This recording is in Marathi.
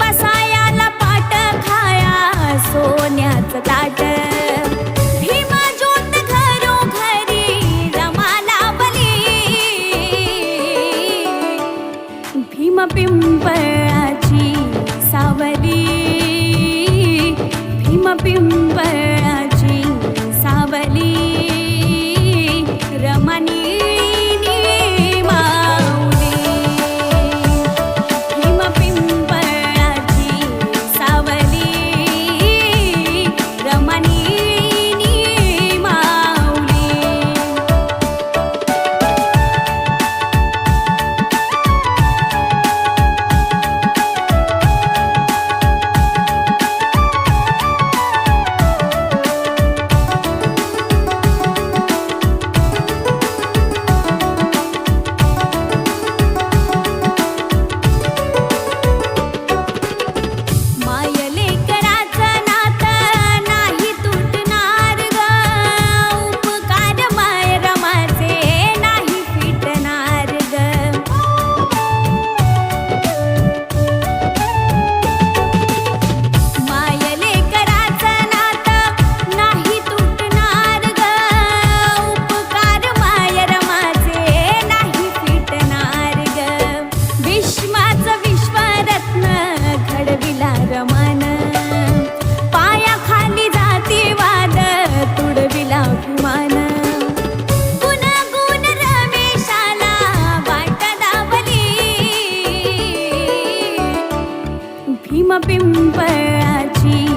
बसायाला पाट खाया सोन्याच ताट भीमा ज्योत घरो घरी रमाला बली भीम पिंपळ பிம்பழாச்சி